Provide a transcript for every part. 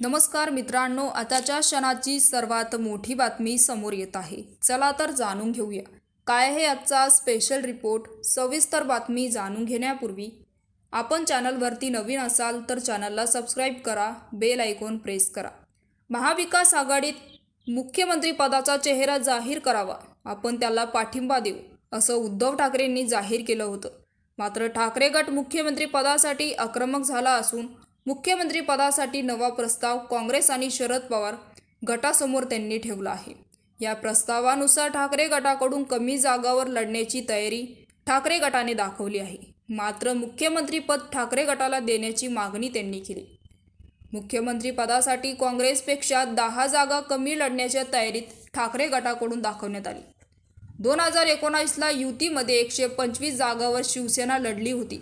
नमस्कार मित्रांनो आताच्या क्षणाची सर्वात मोठी बातमी समोर येत आहे. चला तर जाणून घेऊया. काय आहे आजचा स्पेशल रिपोर्ट सविस्तर बातमी जाणून घेण्यापूर्वी आपण चॅनलवरती नवीन असाल तर चॅनलला सबस्क्राईब करा बेल आयकॉन प्रेस करा. महाविकास आघाडीत मुख्यमंत्री पदाचा चेहरा जाहीर करावा आपण त्याला पाठिंबा देऊ असं उद्धव ठाकरेंनी जाहीर केलं होतं. मात्र ठाकरे गट मुख्यमंत्री पदासाठी आक्रमक झाला असून मुख्यमंत्री पदासाठी नवा प्रस्ताव काँग्रेस आणि शरद पवार गटासमोर त्यांनी ठेवला आहे. या प्रस्तावानुसार ठाकरे गटाकडून कमी जागावर लढण्याची तयारी ठाकरे गटाने दाखवली आहे. मात्र मुख्यमंत्रीपद ठाकरे गटाला देण्याची मागणी त्यांनी केली. मुख्यमंत्रीपदासाठी काँग्रेसपेक्षा दहा जागा कमी लढण्याच्या तयारीत ठाकरे गटाकडून दाखवण्यात आली. दोन हजार एकोणावीसला युतीमध्ये एकशे पंचवीस जागावर शिवसेना लढली होती.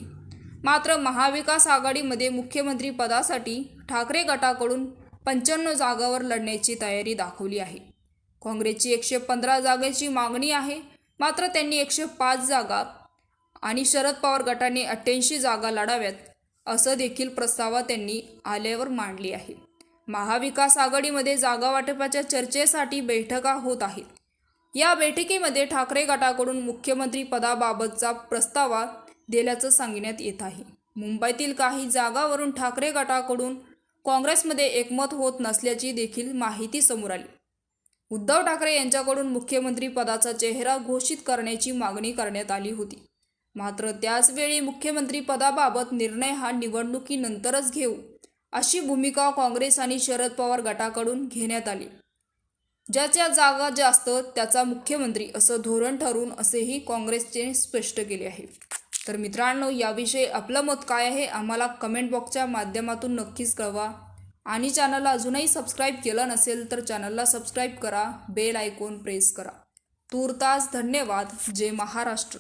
मात्र महाविकास आघाडीमध्ये मुख्यमंत्री पदासाठी ठाकरे गटाकडून पंच्याण्णव जागावर लढण्याची तयारी दाखवली आहे. काँग्रेसची एकशे पंधरा जागेची मागणी आहे. मात्र त्यांनी एकशे पाच जागा आणि शरद पवार गटाने अठ्ठ्याऐंशी जागा लढाव्यात असं देखील प्रस्तावा त्यांनी आल्यावर मांडली आहे. महाविकास आघाडीमध्ये जागा वाटपाच्या चर्चेसाठी बैठका होत आहेत. या बैठकीमध्ये ठाकरे गटाकडून मुख्यमंत्री पदाबाबतचा प्रस्तावा दिल्याचं सांगण्यात येत आहे. मुंबईतील काही जागावरून ठाकरे गटाकडून काँग्रेसमध्ये एकमत होत नसल्याची देखील माहिती समोर आली. उद्धव ठाकरे यांच्याकडून मुख्यमंत्री पदाचा चेहरा घोषित करण्याची मागणी करण्यात आली होती. मात्र त्याचवेळी मुख्यमंत्री पदाबाबत निर्णय हा निवडणुकीनंतरच घेऊ अशी भूमिका काँग्रेस आणि शरद पवार गटाकडून घेण्यात आली. ज्याच्या जागा जास्त त्याचा मुख्यमंत्री असं धोरण ठरवून असेही काँग्रेसचे स्पष्ट केले आहे. तर मित्रांनो याविषयी आपलं मत काय आहे आम्हाला कमेंट बॉक्सच्या माध्यमातून नक्कीच कळवा. आणि चॅनलला अजूनही सबस्क्राईब केलं नसेल तर चॅनलला सबस्क्राईब करा बेल आयकॉन प्रेस करा. तूर्तास धन्यवाद. जय महाराष्ट्र.